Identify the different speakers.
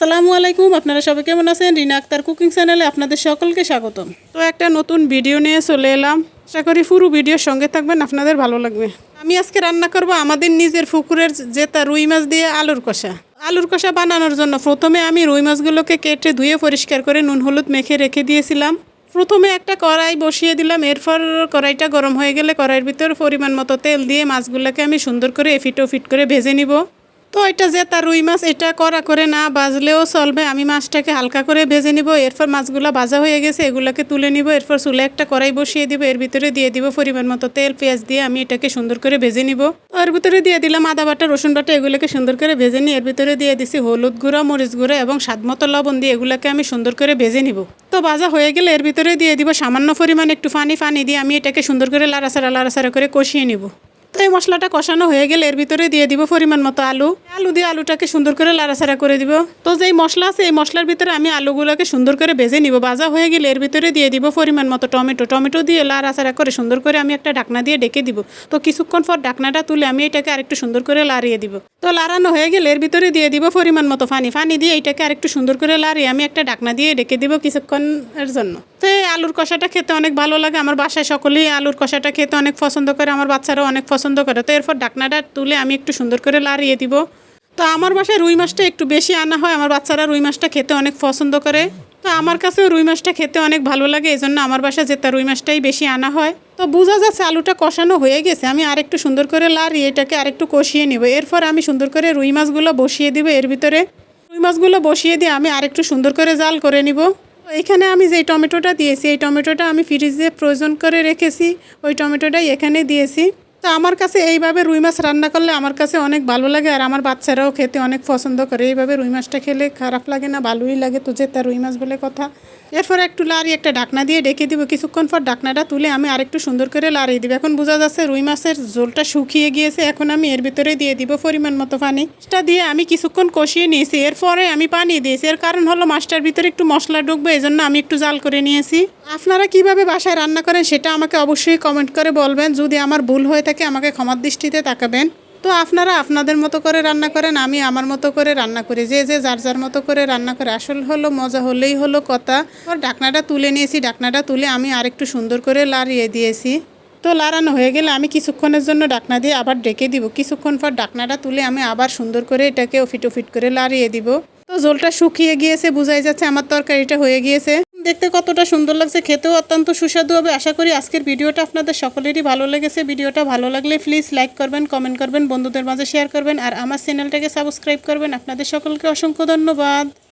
Speaker 1: সালামু আলাইকুম, আপনারা সবাই কেমন আছেন? রিনা আক্তার কুকিং চ্যানেলে আপনাদের সকলকে স্বাগতম। তো একটা নতুন ভিডিও নিয়ে চলে এলাম। আশা করি পুরো ভিডিওর সঙ্গে থাকবেন, আপনাদের ভালো লাগবে। আমি আজকে রান্না করব আমাদের নিজের পুকুরের জেতা রুই মাছ দিয়ে আলুর কষা। আলুর কষা বানানোর জন্য প্রথমে আমি রুই মাছগুলোকে কেটে ধুয়ে পরিষ্কার করে নুন হলুদ মেখে রেখে দিয়েছিলাম। প্রথমে একটা কড়াই বসিয়ে দিলাম, এরপর কড়াইটা গরম হয়ে গেলে কড়াইয়ের ভিতর পরিমাণ মতো তেল দিয়ে মাছগুলোকে আমি সুন্দর করে এফিট ওফিট করে ভেজে নিব। তো এটা যে তার রুই মাছ এটা করা করে না বাজলেও চলবে। আমি মাছটাকে হালকা করে ভেজে নিব, এরপর মাছগুলো ভাজা হয়ে গেছে, এগুলোকে তুলে নিব, এরপর চুলে একটা কড়াই বসিয়ে দিব, এর ভিতরে দিয়ে দিব পরিমাণ মতো তেল, পেঁয়াজ দিয়ে আমি এটাকে সুন্দর করে ভেজে নিব। এর ভিতরে দিয়ে দিলাম আদা বাটা, রসুন বাটা, এগুলোকে সুন্দর করে ভেজে নিই এর ভিতরে দিয়ে দিছি হলুদ গুঁড়া, মরিচ গুঁড়া এবং স্বাদ মতো লবণ দিয়ে এগুলোকে আমি সুন্দর করে ভেজে নিব। তো ভাজা হয়ে গেলে এর ভিতরে দিয়ে দিব সামান্য পরিমাণ একটু ফানি ফানি দিয়ে আমি এটাকে সুন্দর করে লাড়াচাড়া লাড়াচাড়া করে কষিয়ে নিব। তো এই মশলাটা কষানো হয়ে গেলে এর ভিতরে দিয়ে দিব পরিমাণ মতো আলু। আলু দিয়ে আলুটাকে সুন্দর করে লাড়াচাড়া করে দিব। তো যেই মশলা আছে, এই মশলার ভিতরে আমি আলুগুলোকে সুন্দর করে ভেজে নিব। ভাজা হয়ে গেলে এর ভিতরে দিয়ে দিব পরিমাণ মতো টমেটো। টমেটো দিয়ে লাড়াচাড়া করে সুন্দর করে আমি একটা ঢাকনা দিয়ে ডেকে দিব। তো কিছুক্ষণ পর ঢাকনাটা তুলে আমি এটাকে আরেকটু সুন্দর করে লাড়িয়ে দিব। তো লাড়ানো হয়ে গেলে এর ভিতরে দিয়ে দিব পরিমাণ মতো পানি। পানি দিয়ে এটাকে আরেকটু সুন্দর করে লাড়িয়ে আমি একটা ঢাকনা দিয়ে ডেকে দিব কিছুক্ষণের জন্য। তো এই আলুর কষাটা খেতে অনেক ভালো লাগে। আমার বাসায় সকলেই আলুর কষাটা খেতে অনেক পছন্দ করে। আমার বাচ্চারাও অনেক পছন্দ করে। তো এরপর ঢাকনাটা তুলে আমি একটু সুন্দর করে লাড়িয়ে দিব। তো আমার বাসায় রুই মাছটা একটু বেশি আনা হয়। আমার বাচ্চারা রুই মাছটা খেতে অনেক পছন্দ করে। তো আমার কাছেও রুই মাছটা খেতে অনেক ভালো লাগে এই জন্য আমার বাসায় যেটা রুই মাছটাই বেশি আনা হয়। তো বোঝা যাচ্ছে আলুটা কষানো হয়ে গেছে, আমি আরেকটু সুন্দর করে লাড়িয়ে এটাকে আরেকটু কষিয়ে নিব। এরপর আমি সুন্দর করে রুই মাছগুলো বসিয়ে দিব এর ভিতরে। রুই মাছগুলো বসিয়ে দিয়ে আমি আরেকটু সুন্দর করে জাল করে নিব। এখানে আমি যেই টমেটোটা দিয়েছি, এই টমেটোটা আমি ফ্রিজে প্রয়োজন করে রেখেছি, ওই টমেটোটাই এখানে দিয়েছি। তো আমার কাছে এইভাবে রুই মাছ রান্না করলে আমার কাছে অনেক ভালো লাগে আর আমার বাচ্চারাও খেতে অনেক পছন্দ করে। এইভাবে রুই মাছটা খেলে খারাপ লাগে না, ভালোই লাগে। তো যে তার রুই মাছ বলে কথা। এরপর একটু লাড়ি, একটা ডাকনা দিয়ে ডেকে দিব। কিছুক্ষণ পর ডাকনাটা তুলে আমি আরেকটু সুন্দর করে লাড়িয়ে দিব। এখন বোঝা যাচ্ছে রুই মাছের ঝোলটা শুকিয়ে গিয়েছে। এখন আমি এর ভিতরে দিয়ে দিব পরিমাণ মতো পানি। সেটা দিয়ে আমি কিছুক্ষণ কষিয়ে নিয়েছি। এরপরে আমি পানি দিয়েছি। এর কারণ হলো মাছটার ভিতরে একটু মশলা ঢুকবে এই জন্য আমি একটু জাল করে নিয়েছি। আপনারা কীভাবে বাসায় রান্না করেন সেটা আমাকে অবশ্যই কমেন্ট করে বলবেন। যদি আমার ভুল হয়ে থাকে আমাকে ক্ষমার দৃষ্টিতে তাকাবেন। তো আপনারা আপনাদের মতো করে রান্না করেন, আমি আমার মতো করে রান্না করি। যে যে যার যার মতো করে রান্না করে, আসল হলো, মজা হলেই হলো কথা। ওর ঢাকনাটা তুলে নিয়েছি ঢাকনাটা তুলে আমি আরেকটু সুন্দর করে লাড়িয়ে দিয়েছি। তো লাড়ানো হয়ে গেলে আমি কিছুক্ষণের জন্য ডাকনা দিয়ে আবার ডেকে দিব। কিছুক্ষণ পর ডাকনাটা তুলে আমি আবার সুন্দর করে এটাকে ওফিট ওফিট করে লাড়িয়ে দিব। তো জলটা শুকিয়ে গিয়েছে, বোঝাই যাচ্ছে আমার তরকারিটা হয়ে গিয়েছে। দেখতে কতটা সুন্দর লাগছে, খেতেও অত্যন্ত সুস্বাদু হবে। আশা করি আজকের ভিডিওটা আপনাদের সকলেরই ভালো লেগেছে। ভিডিওটা ভালো লাগলে প্লিজ লাইক করবেন কমেন্ট করবেন, বন্ধুদের মাঝে শেয়ার করবেন, আর আমার চ্যানেলটাকে সাবস্ক্রাইব করবেন। আপনাদের সকলকে অসংখ্য ধন্যবাদ।